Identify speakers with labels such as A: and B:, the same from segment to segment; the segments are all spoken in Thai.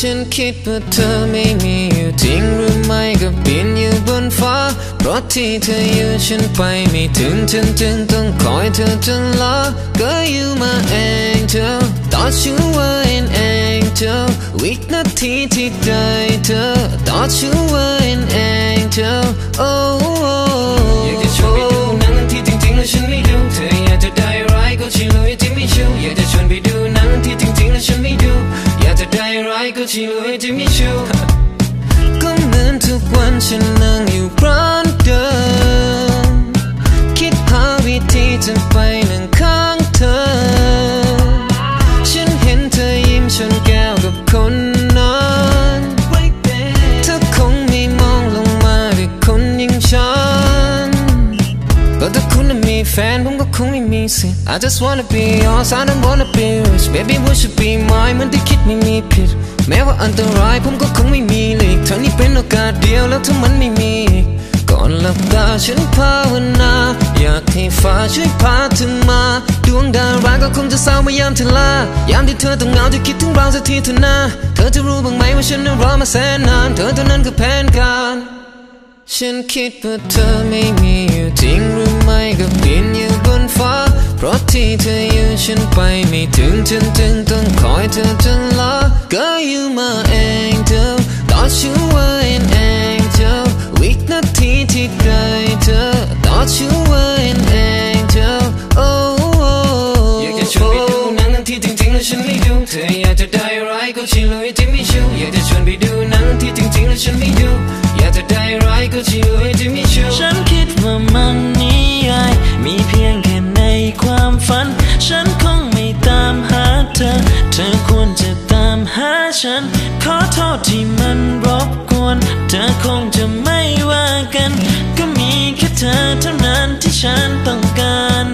A: ฉันคิดว่าเธอไม่มีอยู่จริงหรือไม่ก็บินอยู่บนฟ้า เพราะที่เธออยู่ฉันไปไม่ถึงฉันจึงต้องคอยเธอจนลาก็อยู่มาเองเธอ Thought you were an angel วินาทีที่ได้เธอ Thought you were an angel oh, oh ร้ คงไม่มีสิ I just wanna be yours I don't wanna be rich baby would you be mine มันที่คิดไม่มีผิด แม้ว่าอันตรายผมก็คงไม่มีหลีกเท่านี้เป็นโอกาสเดียวแล้วถ้ามันไม่มีอีกก่อนหลับตาฉันภาวนา อยากให้ฟ้าช่วยพาเธอมา ดวงดาราก็คงจะเศร้าเมื่อยามเธอลายามที่เธอต้องเหงาจะคิดถึงเราสักทีเถอนะเธอจะรู้บ้างไหมว่าฉันนั้นรอมาแสนนาน เธอเท่านั้นคือแผนการ ฉันคิดว่าเธอไม่มีอยู่จริงหรือไม่ก็บิน ฉันไปไม่ถึงฉันจึงต้องคอยเธอจนลาก็อยู่มาเองเธอ Thought you were an angel วินาทีที่ได้เธอ Thought you were an angel oh, oh อยากจะชวนไปดูหนังที่จริงๆแล้วฉันไม่ดูเธออยากจะได้ร้ายก็ชิลุยที่ไม่ชูอยากจะชวนไปดูหนังที่จริงๆแล้วฉันไม่ดูอยากจะได้ร้ายก็ชิลุย
B: ฉัน ขอโทษที่มันรบกวน เธอคงจะไม่ว่ากัน ก็มีแค่เธอเท่านั้นที่ฉันต้องการ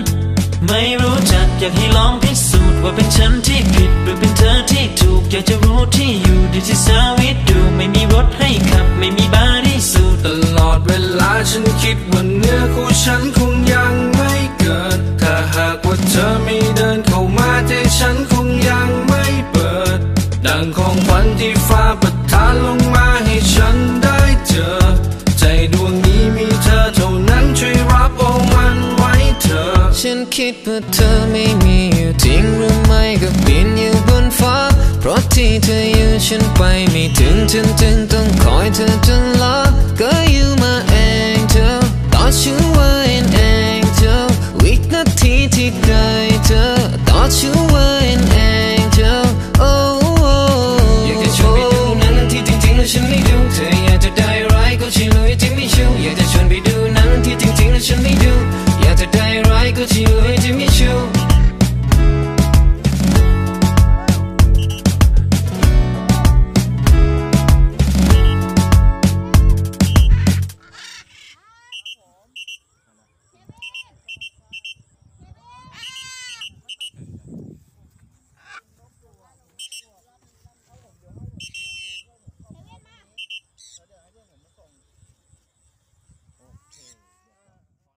B: ไม่รู้จักอยากให้ลองพิสูจน์ว่าเป็นฉันที่ผิดหรือเป็นเธอที่ถูก อยากจะรู้ที่อยู่ดีที่สวิตดูไม่มีรถให้ขับ ไม่มีบาร์ที่สูด
C: ตลอดเวลาฉันคิดว่าเนื้อคู่ฉันคงยังไม่เกิด ถ้าหากว่าเธอไม่เดินเข้ามาใจฉันคงยังไม่เปิด งของวันที่ฟ้าประทานลงมาให้ฉันได้เจอ ใจดวงนี้มีเธอเท่านั้นช่วยรับโอามันไว้เธอ
A: ฉันคิดว่าเธอไม่มีอยู่จริงหรือไม่ก็บินอยู่บนฟ้า เพราะที่เธออยู่ฉันไปไม่ถึงฉันจึงต้องคอยเธอจนลาก็อยู่มาเองเธอต่อชื่อว่าเองเธอวินาทีที่ได้เธอต่อชื่อว่า meet you.